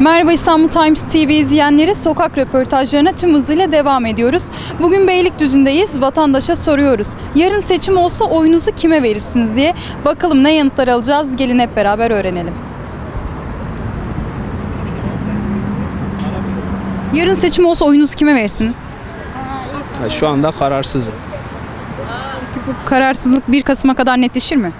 Merhaba İstanbul Times TV izleyenleri. Sokak röportajlarına tüm hızıyla devam ediyoruz. Bugün Beylikdüzü'ndeyiz. Vatandaşa soruyoruz. Yarın seçim olsa oyunuzu kime verirsiniz diye. Bakalım ne yanıtlar alacağız. Gelin hep beraber öğrenelim. Yarın seçim olsa oyunuzu kime verirsiniz? Şu anda kararsızım. Bu kararsızlık 1 Kasım'a kadar netleşir mi?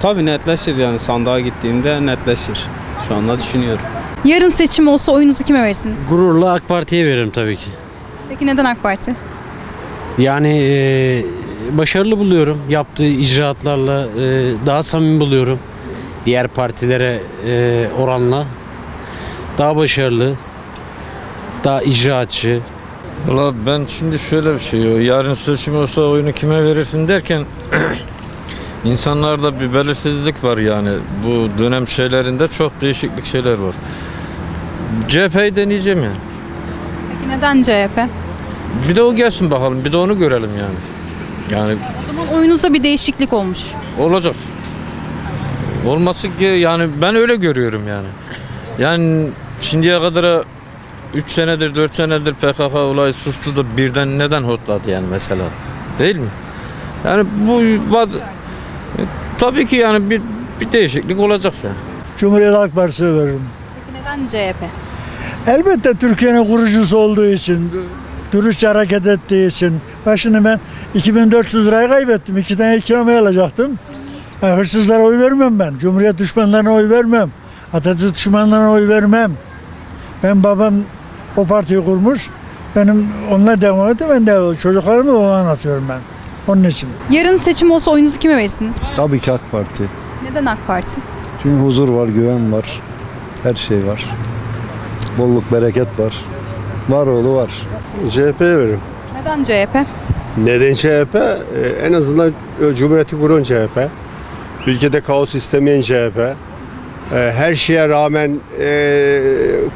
Tabii netleşir yani sandığa gittiğimde netleşir. Şu anda düşünüyorum. Yarın seçim olsa oyunuzu kime verirsiniz? Gururla AK Parti'ye veririm tabii ki. Peki neden AK Parti? Yani e, başarılı buluyorum. Yaptığı icraatlarla e, daha samimi buluyorum. Diğer partilere e, oranla. Daha başarılı. Daha icraatçı. Valla ben şimdi şöyle bir şey, o yarın seçim olsa oyunu kime verirsin derken insanlarda bir belirsizlik var yani. Bu dönem şeylerinde çok değişiklik şeyler var. CHP'yi deneyeceğim yani. Peki neden CHP? Bir de o gelsin bakalım, bir de onu görelim yani. Yani O zaman oyunuzda bir değişiklik olmuş. olacak. Olması ki yani ben öyle görüyorum yani. Yani şimdiye kadar 3 senedir 4 senedir PKK olayı sustu da birden neden hotladı yani mesela. Değil mi? Yani bu bazı- tabii ki yani bir bir değişiklik olacak yani. Cumhuriyet Halk Partisi'ne veririm. Peki neden CHP? Elbette Türkiye'nin kurucusu olduğu için, dürüstçe hareket ettiği için. Başını ben 2400 lirayı kaybettim. İki tane ikramiye alacaktım. Ha, hırsızlara oy vermem ben. Cumhuriyet düşmanlarına oy vermem. Atatürk düşmanlarına oy vermem. Ben babam o partiyi kurmuş. Benim onunla devam etti. Ben de çocuklarıma onu anlatıyorum ben. Onun için. Yarın seçim olsa oyunuzu kime verirsiniz? Tabii ki AK Parti. Neden AK Parti? Çünkü huzur var, güven var. Her şey var. Bolluk, bereket var. Var oğlu var. CHP'ye veririm. Neden CHP? Neden CHP? Ee, En azından Cumhuriyeti kuran CHP. Ülkede kaos istemeyen CHP. Ee, Her şeye rağmen e,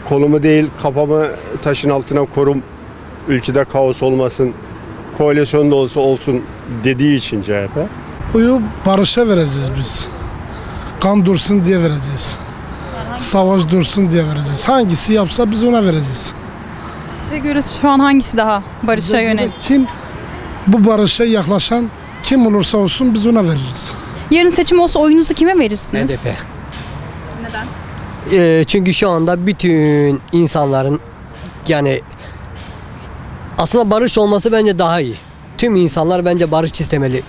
kolumu değil kafamı taşın altına korum. Ülkede kaos olmasın. Koalisyonda olsa olsun dediği için CHP. Oyu barışa vereceğiz biz. Kan dursun diye vereceğiz. Savaş dursun diye vereceğiz. Hangisi yapsa biz ona vereceğiz. Size göre şu an hangisi daha barışa yönelik? Kim bu barışa yaklaşan kim olursa olsun biz ona veririz. Yarın seçim olsa oyunuzu kime verirsiniz? HDP. Neden? Ee, çünkü şu anda bütün insanların yani aslında barış olması bence daha iyi. Tüm insanlar bence barış istemeli.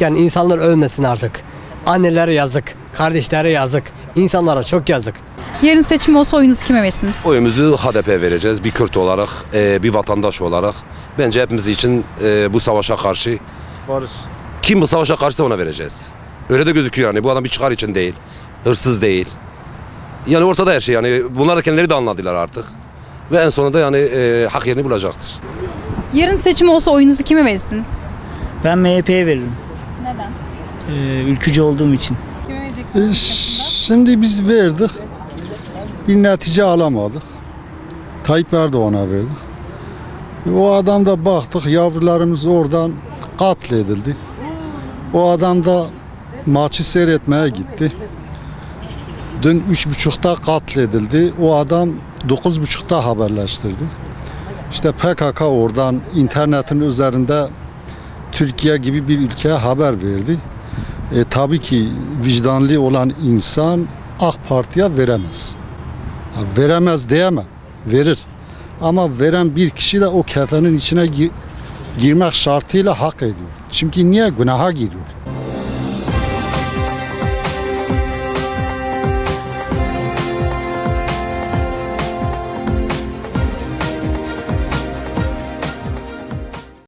Yani insanlar ölmesin artık. Annelere yazık, kardeşlere yazık, insanlara çok yazık. Yarın seçim olsa oyunuzu kime verirsiniz? Oyumuzu HDP'ye vereceğiz. Bir Kürt olarak, e, bir vatandaş olarak. Bence hepimiz için e, bu savaşa karşı, Barış. kim bu savaşa karşı ona vereceğiz. Öyle de gözüküyor yani. Bu adam bir çıkar için değil. Hırsız değil. Yani ortada her şey yani. Bunlar da kendileri de anladılar artık. Ve en sonunda yani e, hak yerini bulacaktır. Yarın seçim olsa oyunuzu kime verirsiniz? Ben MHP'ye veririm. Neden? Ee, ülkücü olduğum için. Kime vereceksiniz? Şimdi biz verdik. Bir netice alamadık. Tayyip Erdoğan'a verdik. O adam da baktık yavrularımız oradan katledildi. O adam da maçı seyretmeye gitti. Dün üç buçukta katledildi. O adam dokuz buçukta haberleştirdi. İşte PKK oradan internetin üzerinde Türkiye gibi bir ülkeye haber verdi. E, tabii ki vicdanlı olan insan AK Parti'ye veremez. Ha, veremez diyemem. Verir. Ama veren bir kişi de o kefenin içine gi- girmek şartıyla hak ediyor. Çünkü niye? Günaha giriyor.